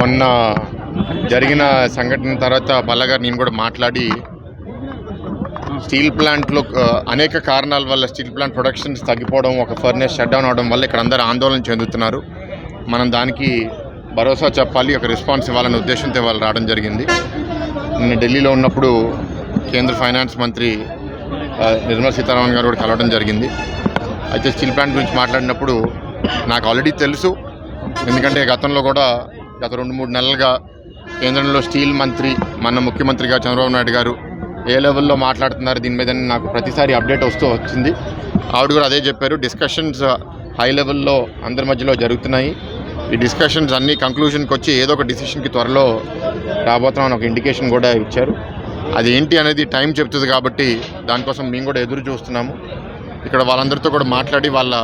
మొన్న జరిగిన సంఘటన తర్వాత బల్ల గారు నేను కూడా మాట్లాడి స్టీల్ ప్లాంట్లో అనేక కారణాల వల్ల స్టీల్ ప్లాంట్ ప్రొడక్షన్స్ తగ్గిపోవడం ఒక ఫర్నేస్ షట్ డౌన్ అవడం వల్ల ఇక్కడ అందరూ ఆందోళన చెందుతున్నారు. మనం దానికి భరోసా చెప్పాలి ఒక రెస్పాన్స్ ఇవ్వాలనే ఉద్దేశంతో వాళ్ళు రావడం జరిగింది. నిన్న ఢిల్లీలో ఉన్నప్పుడు కేంద్ర ఫైనాన్స్ మంత్రి నిర్మలా సీతారామన్ గారు కూడా కలవడం జరిగింది. అయితే స్టీల్ ప్లాంట్ గురించి మాట్లాడినప్పుడు నాకు ఆల్రెడీ తెలుసు. ఎందుకంటే గతంలో కూడా గత రెండు మూడు నెలలుగా కేంద్రంలో స్టీల్ మంత్రి మన ముఖ్యమంత్రిగా చంద్రబాబు నాయుడు గారు ఏ లెవెల్లో మాట్లాడుతున్నారు దీని మీద నాకు ప్రతిసారి అప్డేట్ వస్తూ వచ్చింది. ఆవిడ కూడా అదే చెప్పారు డిస్కషన్స్ హై లెవెల్లో అందరి మధ్యలో జరుగుతున్నాయి. ఈ డిస్కషన్స్ అన్నీ కంక్లూషన్కి వచ్చి ఏదో ఒక డిసిషన్కి త్వరలో రాబోతున్నామని ఒక ఇండికేషన్ కూడా ఇచ్చారు. అది ఏంటి అనేది టైం చెప్తుంది కాబట్టి దానికోసం మేము కూడా ఎదురు చూస్తున్నాము. ఇక్కడ వాళ్ళందరితో కూడా మాట్లాడి వాళ్ళ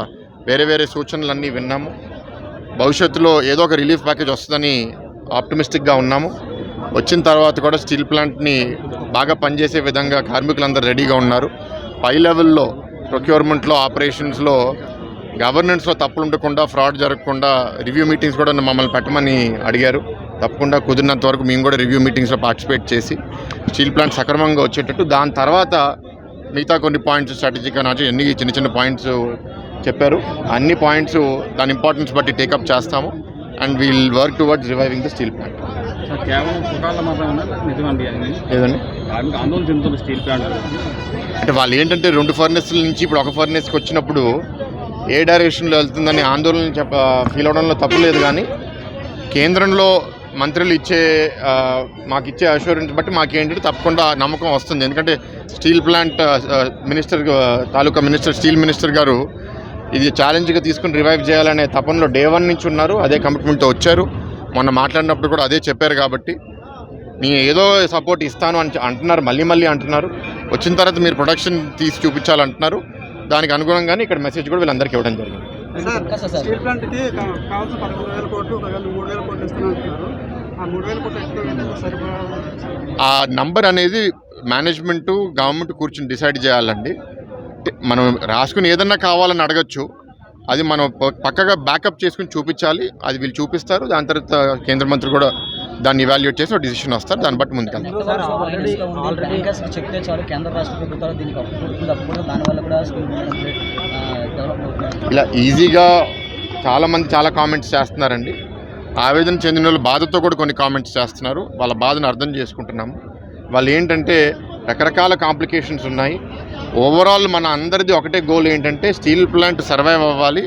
వేరే వేరే సూచనలన్నీ విన్నాము. భవిష్యత్తులో ఏదో ఒక రిలీఫ్ ప్యాకేజ్ వస్తుందని ఆప్టమిస్టిక్గా ఉన్నాము. వచ్చిన తర్వాత కూడా స్టీల్ ప్లాంట్ని బాగా పనిచేసే విధంగా కార్మికులందరూ రెడీగా ఉన్నారు. పై లెవెల్లో ప్రొక్యూర్మెంట్లో ఆపరేషన్స్లో గవర్నెన్స్లో తప్పులు ఉండకుండా ఫ్రాడ్ జరగకుండా రివ్యూ మీటింగ్స్ కూడా మమ్మల్ని పెట్టమని అడిగారు. తప్పకుండా కుదిరినంత వరకు మేము కూడా రివ్యూ మీటింగ్స్లో పార్టిసిపేట్ చేసి స్టీల్ ప్లాంట్ సక్రమంగా వచ్చేటట్టు. దాని తర్వాత మిగతా కొన్ని పాయింట్స్ స్ట్రాటజిక్గా నాకు ఎన్ని చిన్న చిన్న పాయింట్స్ చెప్పారు. అన్ని పాయింట్స్ దాని ఇంపార్టెన్స్ బట్టి టేకప్ చేస్తాము. And we'll work towards reviving the steel plant లేదండి అంటే వాళ్ళు ఏంటంటే రెండు ఫర్నెస్ల నుంచి ఇప్పుడు ఒక ఫర్నెస్కి వచ్చినప్పుడు ఏ డైరెక్షన్లో వెళ్తుందని ఆందోళన చెప్ప ఫీల్ అవడంలో తప్పు లేదు కానీ కేంద్రంలో మంత్రులు ఇచ్చే మాకు ఇచ్చే అష్యూరెన్స్ బట్టి మాకేంటంటే తప్పకుండా నమ్మకం వస్తుంది. ఎందుకంటే స్టీల్ ప్లాంట్ మినిస్టర్ తాలూకా మినిస్టర్ స్టీల్ మినిస్టర్ గారు ఇది ఛాలెంజ్గా తీసుకుని రివైవ్ చేయాలనే తపనలో డే వన్ నుంచి ఉన్నారు. అదే కమిట్మెంట్తో వచ్చారు. మొన్న మాట్లాడినప్పుడు కూడా అదే చెప్పారు కాబట్టి నేను ఏదో సపోర్ట్ ఇస్తాను అని అంటున్నారు. మళ్ళీ మళ్ళీ అంటున్నారు. వచ్చిన తర్వాత మీరు ప్రొడక్షన్ తీసి చూపించాలంటున్నారు. దానికి అనుగుణంగానే ఇక్కడ మెసేజ్ కూడా వీళ్ళందరికీ ఇవ్వడం జరిగింది. ఆ నంబర్ అనేది మేనేజ్మెంట్ గవర్నమెంట్ కూర్చుని డిసైడ్ చేయాలండి. మనం రాసుకుని ఏదన్నా కావాలని అడగచ్చు. అది మనం పక్కగా బ్యాకప్ చేసుకుని చూపించాలి. అది వీళ్ళు చూపిస్తారు. దాని తర్వాత కేంద్ర మంత్రి కూడా దాన్ని ఇవాల్యుయేట్ చేసి ఒక డిసిషన్ వస్తారు. దాన్ని బట్టి ముందుకెళ్తాం. అవుతుంది. ఇలా ఈజీగా చాలామంది చాలా కామెంట్స్ చేస్తున్నారండి. ఆవేదన చెందిన వాళ్ళు బాధతో కూడా కొన్ని కామెంట్స్ చేస్తున్నారు. వాళ్ళ బాధను అర్థం చేసుకుంటున్నాము. వాళ్ళు ఏంటంటే రకరకాల కాంప్లికేషన్స్ ఉన్నాయి. ఓవరాల్ మన అందరిది ఒకటే గోల్ ఏంటంటే స్టీల్ ప్లాంట్ సర్వైవ్ అవ్వాలి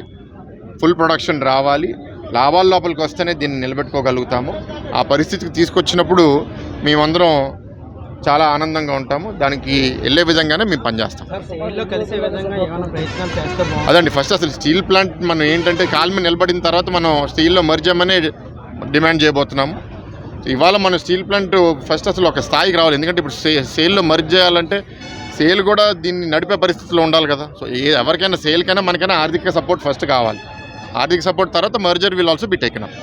ఫుల్ ప్రొడక్షన్ రావాలి. లాభాల లోపలికి వస్తేనే దీన్ని నిలబెట్టుకోగలుగుతాము. ఆ పరిస్థితికి తీసుకొచ్చినప్పుడు మేమందరం చాలా ఆనందంగా ఉంటాము. దానికి వెళ్ళే విధంగానే మేము పనిచేస్తాం. అదండి ఫస్ట్ అసలు స్టీల్ ప్లాంట్ మనం ఏంటంటే కాలు మీద నిలబడిన తర్వాత మనం స్టీల్లో మర్జమనే డిమాండ్ చేయబోతున్నాము. ఇవాళ మన స్టీల్ ప్లాంట్ ఫస్ట్ అసలు ఒక స్థాయికి రావాలి. ఎందుకంటే ఇప్పుడు సే సేల్లో మర్జ్ చేయాలంటే సేల్ కూడా దీన్ని నడిపే పరిస్థితిలో ఉండాలి కదా. సో ఏ ఎవరికైనా సేల్కైనా మనకైనా ఆర్థిక సపోర్ట్ ఫస్ట్ కావాలి. ఆర్థిక సపోర్ట్ తర్వాత merger will also be taken up